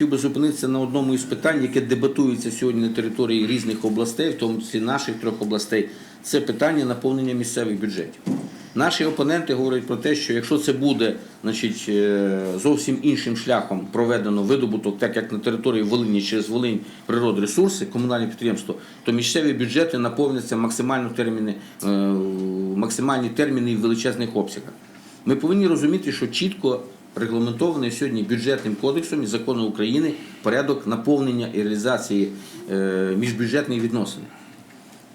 Хотів би зупинитися на одному із питань, яке дебатується сьогодні на території різних областей, в тому числі наших трьох областей. Це питання наповнення місцевих бюджетів. Наші опоненти говорять про те, що якщо це буде значить, е, зовсім іншим шляхом проведено видобуток, так як на території Волині через Волинь природресурси, комунальні підприємства, то місцеві бюджети наповняться максимально терміни, е, максимальні терміни і в величезних обсягах. Ми повинні розуміти, що чітко регламентований сьогодні бюджетним кодексом і законом України порядок наповнення і реалізації е, міжбюджетних відносин.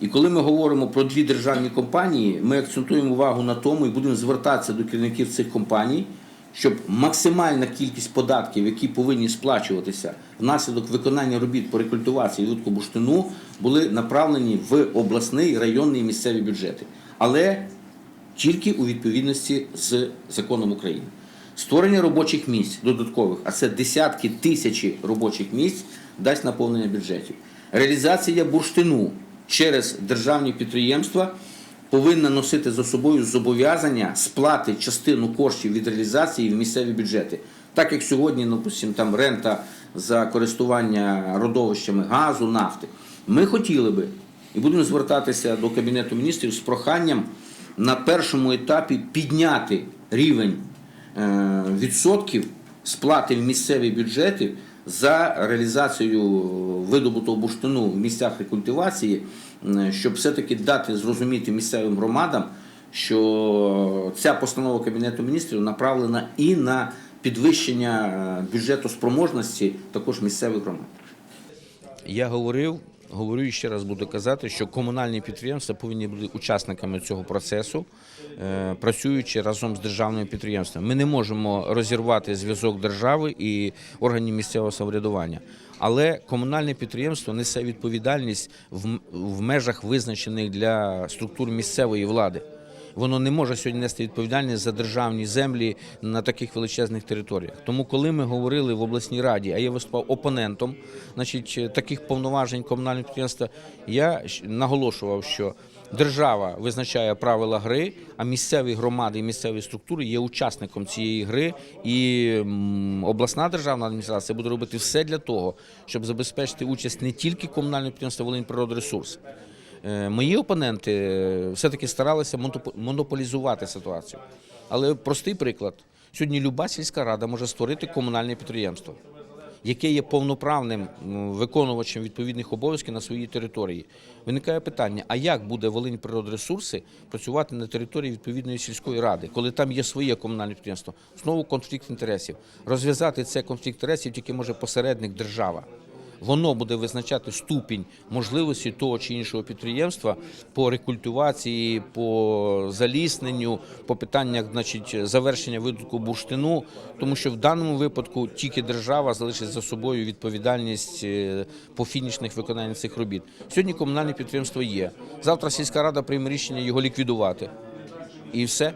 І коли ми говоримо про дві державні компанії, ми акцентуємо увагу на тому і будемо звертатися до керівників цих компаній, щоб максимальна кількість податків, які повинні сплачуватися внаслідок виконання робіт по рекультивації і видку бурштину, були направлені в обласний, районний і місцеві бюджети. Але тільки у відповідності з законом України. Створення робочих місць додаткових, а це десятки тисячі робочих місць, дасть наповнення бюджетів. Реалізація бурштину через державні підприємства повинна носити за собою зобов'язання сплати частину коштів від реалізації в місцеві бюджети. Так як сьогодні, допустим, там рента за користування родовищами газу, нафти. Ми хотіли би і будемо звертатися до Кабінету міністрів з проханням на першому етапі підняти рівень відсотків сплати в місцеві бюджети за реалізацію видобутого бурштину в місцях рекультивації, щоб все-таки дати зрозуміти місцевим громадам, що ця постанова Кабінету міністрів направлена і на підвищення е, бюджетоспроможності також місцевих громад. Я говорив, говорю і ще раз буду казати, що комунальні підприємства повинні бути учасниками цього процесу, е, працюючи разом з державними підприємствами. Ми не можемо розірвати зв'язок держави і органів місцевого самоврядування. Але комунальне підприємство несе відповідальність в межах визначених для структур місцевої влади. Воно не може сьогодні нести відповідальність за державні землі на таких величезних територіях. Тому, коли ми говорили в обласній раді, а я виступав опонентом, значить е, таких повноважень комунального підприємства, я наголошував, що держава визначає правила гри, а місцеві громади і місцеві структури є учасником цієї гри, і обласна державна адміністрація буде робити все для того, щоб забезпечити участь не тільки комунального підприємства Волинь природоресурс, Мої опоненти е, все-таки старалися монопо- монополізувати ситуацію. Але простий приклад: сьогодні люба сільська рада може створити комунальне підприємство, яке є повноправним виконувачем відповідних обов'язків на своїй території. Виникає питання: а як буде Волинь природресурси працювати на території відповідної сільської ради, коли там є своє комунальне підприємство? Знову конфлікт інтересів. Розв'язати цей конфлікт інтересів тільки може посередник держава. Воно буде визначати ступінь можливості того чи іншого підприємства по рекультивації, по залісненню, по питаннях значить, завершення видобутку бурштину, тому що в даному випадку тільки держава залишить за собою відповідальність е, по фінішних виконаннях цих робіт. Сьогодні комунальне підприємство є. Завтра сільська рада прийме рішення його ліквідувати. І все.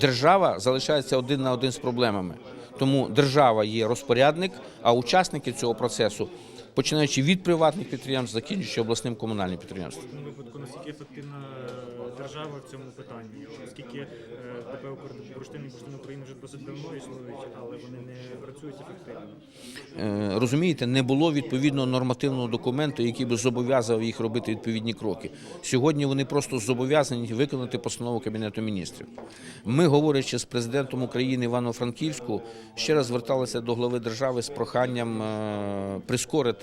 Держава залишається один на один з проблемами. Тому держава є розпорядник, а учасники цього процесу, починаючи від приватних підприємств, закінчуючи обласним комунальним підприємством. Випадку наскільки ефективна е, держава в цьому питанні, оскільки е, ДП «Укрбурштин» і «Бурштин України вже досить давно існують, але вони не працюють ефективно. Е, Розумієте, не було відповідного нормативного документу, який би зобов'язав їх робити відповідні кроки. Сьогодні вони просто зобов'язані виконати постанову Кабінету міністрів. Ми, говорячи з президентом України Івано-Франківську, ще раз зверталися до глави держави з проханням е,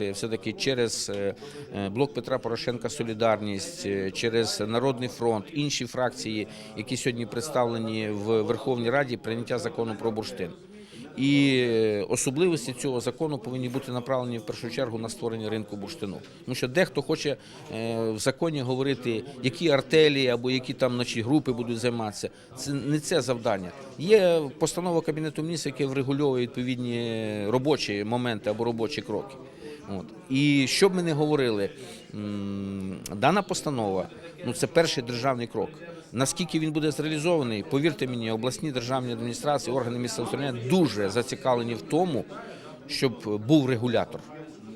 прискорити все-таки через е, е, блок Петра Порошенка Солідарність, е, через Народний фронт, інші фракції, які сьогодні представлені в Верховній Раді, прийняття закону про бурштин. І особливості цього закону повинні бути направлені в першу чергу на створення ринку бурштину. Тому що дехто хоче е, в законі говорити, які артелі або які там значить, групи будуть займатися. Це не це завдання. Є постанова Кабінету міністрів, яка врегульовує відповідні робочі моменти або робочі кроки. От. І що б ми не говорили, дана постанова ну це перший державний крок. Наскільки він буде зреалізований, повірте мені, обласні державні адміністрації, органи місцевого самоврядування дуже зацікавлені в тому, щоб був регулятор.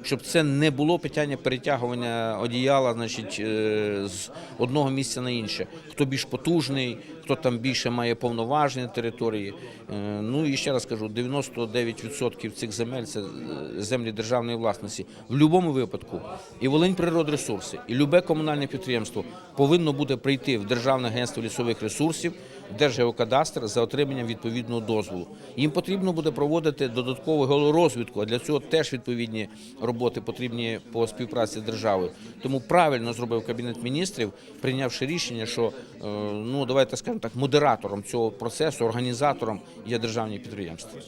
Щоб це не було питання перетягування одіяла, значить, е, з одного місця на інше. Хто більш потужний, хто там більше має повноважень на території. Е, Ну і ще раз кажу, 99% цих земель це е, землі державної власності. В будь-якому випадку і Волинь природресурси, і любе комунальне підприємство повинно буде прийти в Державне агентство лісових ресурсів, Держгеокадастр за отриманням відповідного дозволу. Їм потрібно буде проводити додаткову голорозвідку, а для цього теж відповідні роботи потрібні по співпраці з державою. Тому правильно зробив Кабінет міністрів, прийнявши рішення, що е, ну давайте скажемо так, модератором цього процесу, організатором є державні підприємства.